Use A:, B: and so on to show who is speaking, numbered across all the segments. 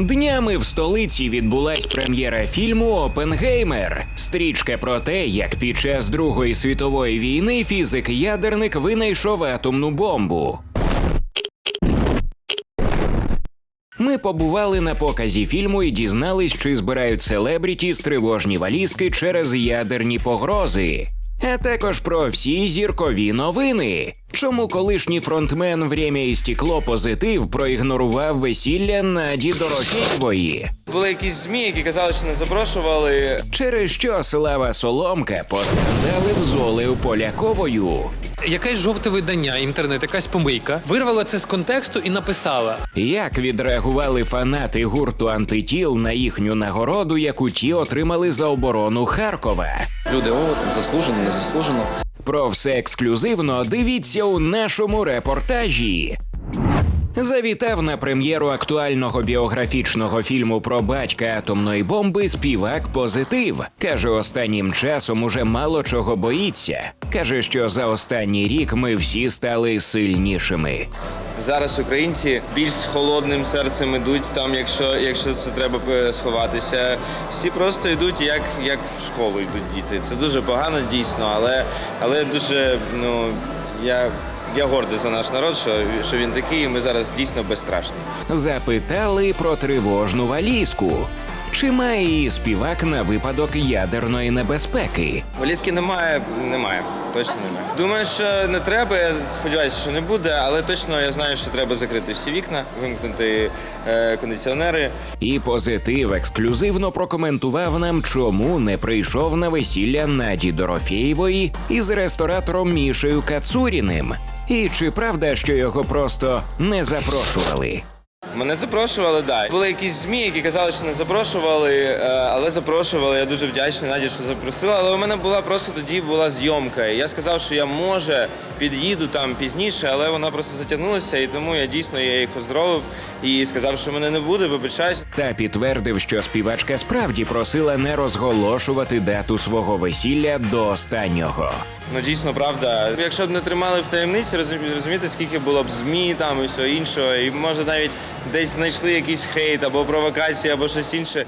A: Днями в столиці відбулась прем'єра фільму Опенгеймер. Стрічка про те, як під час Другої світової війни фізик-ядерник винайшов атомну бомбу. Ми побували на показі фільму і дізнались, чи збирають селебріті з тривожні валізки через ядерні погрози. А також про всі зіркові новини. Чому колишній фронтмен «Время і стекло позитив проігнорував весілля Наді Дорофєєвої?
B: Були якісь змі, які казали, що не запрошували.
A: Через що Слава Соломка поскандалив з Олею Поляковою?
C: Якесь жовте видання, інтернет, якась помийка, вирвала це з контексту і написала:
A: Як відреагували фанати гурту антитіл на їхню нагороду, яку ті отримали за оборону Харкова?
D: Люди, о, там заслужено, не заслужено.
A: Про все ексклюзивно дивіться у нашому репортажі. Завітав на прем'єру актуального біографічного фільму про батька атомної бомби співак позитив. Каже, останнім часом уже мало чого боїться. Каже, що за останній рік ми всі стали сильнішими.
B: Зараз українці більш холодним серцем ідуть там, якщо, якщо це треба е, сховатися. Всі просто йдуть, як, як в школу йдуть діти. Це дуже погано, дійсно, але, але дуже ну я. Я гордий за наш народ, що, що він такий, і ми зараз дійсно безстрашні.
A: Запитали про тривожну валізку. Чи має її співак на випадок ядерної небезпеки?
B: Валізки немає, немає. Точно немає. Думаю, що не треба. Я сподіваюся, що не буде, але точно я знаю, що треба закрити всі вікна, вимкнути е, кондиціонери.
A: І позитив ексклюзивно прокоментував нам, чому не прийшов на весілля Наді Дорофєєвої із ресторатором Мішею Кацуріним. І чи правда, що його просто не запрошували?
B: Мене запрошували, да. Були якісь змі, які казали, що не запрошували, е, але запрошували. Я дуже вдячний Наді, що запросила. Але у мене була просто тоді була зйомка. Я сказав, що я може під'їду там пізніше, але вона просто затягнулася, і тому я дійсно я їх поздоровив і сказав, що мене не буде, вибачаюсь.
A: Та підтвердив, що співачка справді просила не розголошувати дату свого весілля до останнього.
B: Ну дійсно правда. Якщо б не тримали в таємниці, розумі- розумієте, скільки було б змі там і всього іншого, і може навіть десь знайшли якийсь хейт або провокації, або щось інше.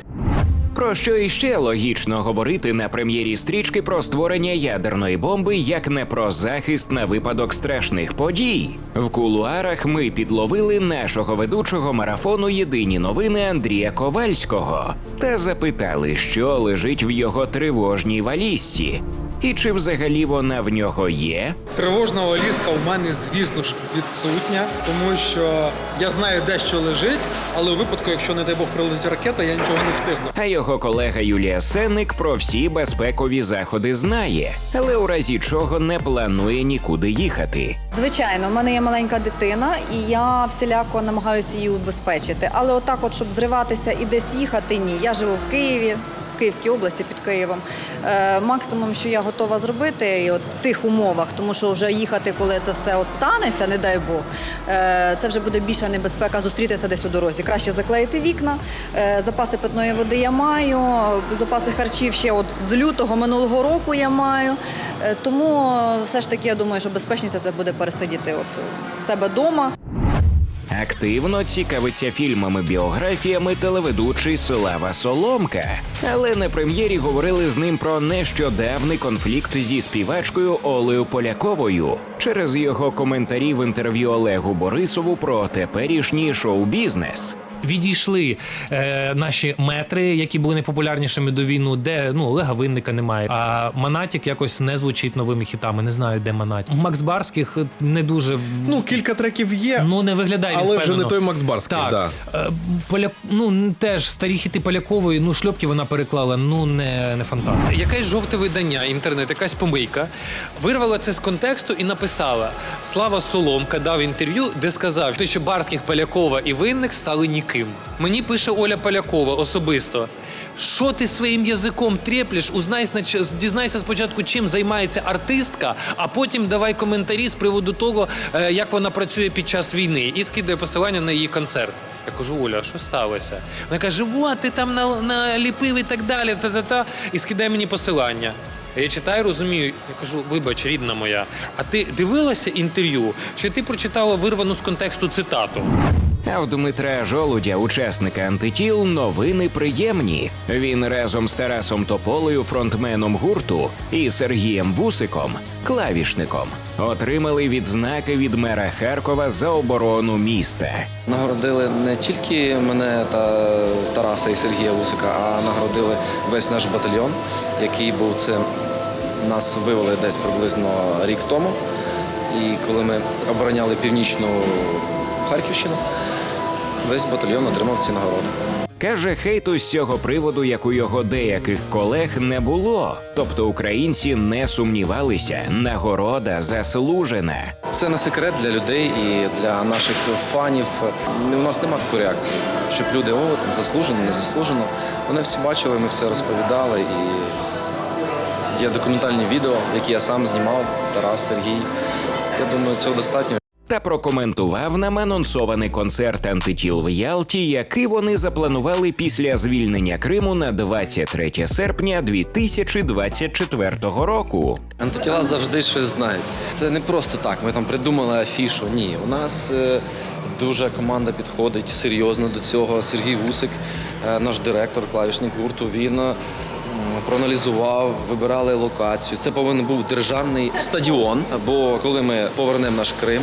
A: Про що іще логічно говорити на прем'єрі стрічки про створення ядерної бомби, як не про захист на випадок страшних подій. В кулуарах ми підловили нашого ведучого марафону Єдині новини Андрія Ковальського та запитали, що лежить в його тривожній валізці. І чи взагалі вона в нього є?
E: Тривожна валізка в мене, звісно ж, відсутня, тому що я знаю, де що лежить, але у випадку, якщо, не дай Бог, прилетить ракета, я нічого не встигну.
A: А його колега Юлія Сенник про всі безпекові заходи знає, але у разі чого не планує нікуди їхати.
F: Звичайно, в мене є маленька дитина, і я всіляко намагаюся її убезпечити. Але отак, от, щоб зриватися і десь їхати, ні. Я живу в Києві. Київській області під Києвом. Е, максимум, що я готова зробити, і от в тих умовах, тому що вже їхати, коли це все от станеться, не дай Бог, е, це вже буде більша небезпека зустрітися десь у дорозі. Краще заклеїти вікна. Е, запаси питної води я маю, запаси харчів ще от з лютого минулого року я маю. Тому все ж таки я думаю, що безпечніше це буде пересидіти от в себе вдома.
A: Активно цікавиться фільмами біографіями телеведучий Слава Соломка. Але на прем'єрі говорили з ним про нещодавний конфлікт зі співачкою Олею Поляковою через його коментарі в інтерв'ю Олегу Борисову про теперішній шоу-бізнес.
C: Відійшли е, наші метри, які були найпопулярнішими до війну, де ну Олега Винника немає. А Манатік якось не звучить новими хітами. Не знаю, де Манатік. Макс Барських не дуже
E: Ну, кілька треків є,
C: ну не виглядає.
E: але вже не той Макс Барський.
C: Так,
E: Да.
C: Е, Поля... ну теж старі хіти Полякової, ну шльопки вона переклала, ну не, не фонтан. Якесь жовте видання, інтернет, якась помийка, вирвала це з контексту і написала: Слава Соломка дав інтерв'ю, де сказав, що Барських, Полякова і Винник стали ніким. Мені пише Оля Полякова особисто. Що ти своїм язиком треплеш? Узнай дізнайся спочатку, чим займається артистка, а потім давай коментарі з приводу того, е, як вона працює під час війни, і скидає посилання на її концерт. Я кажу, Оля, що сталося? Вона каже: от ти там на- наліпив і так далі. Та-та-та, і скидає мені посилання. Я читаю, розумію. Я кажу, вибач, рідна моя. А ти дивилася інтерв'ю? Чи ти прочитала вирвану з контексту цитату?
A: А в Дмитра Жолудя, учасника антитіл, новини приємні. Він разом з Тарасом Тополею, фронтменом гурту, і Сергієм Вусиком, клавішником, отримали відзнаки від мера Харкова за оборону міста.
D: Нагородили не тільки мене та Тараса і Сергія Вусика, а нагородили весь наш батальйон, який був це. Нас вивели десь приблизно рік тому. І коли ми обороняли північну Харківщину, весь батальйон отримав ці нагороди.
A: Каже, хейту з цього приводу, як у його деяких колег, не було. Тобто українці не сумнівалися, нагорода заслужена.
D: Це не секрет для людей і для наших фанів. У нас немає такої реакції, щоб люди, о, там заслужено, не заслужено. Вони всі бачили, ми все розповідали. І є документальні відео, які я сам знімав, Тарас, Сергій. Я думаю, цього достатньо.
A: Та прокоментував нам анонсований концерт антитіл в Ялті, який вони запланували після звільнення Криму на 23 серпня 2024 року.
D: Антитіла завжди щось знають. Це не просто так. Ми там придумали афішу. Ні, у нас е, дуже команда підходить серйозно до цього. Сергій Гусик, е, наш директор, клавішник гурту, він е, проаналізував, вибирали локацію. Це повинен був державний стадіон. Бо коли ми повернемо наш Крим.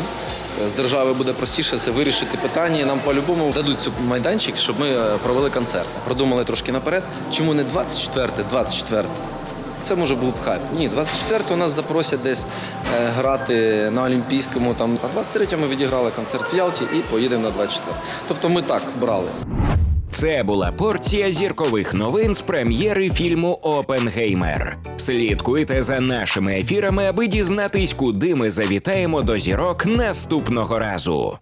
D: З держави буде простіше це вирішити питання. Нам по-любому дадуть цю майданчик, щоб ми е, провели концерт. Продумали трошки наперед. Чому не 24, 24? Це може був б хайп. Ні, 24-го нас запросять десь е, грати на Олімпійському, там, а 23-го ми відіграли концерт в Ялті і поїдемо на 24. Тобто ми так брали.
A: Це була порція зіркових новин з прем'єри фільму Опенгеймер. Слідкуйте за нашими ефірами, аби дізнатись, куди ми завітаємо до зірок наступного разу.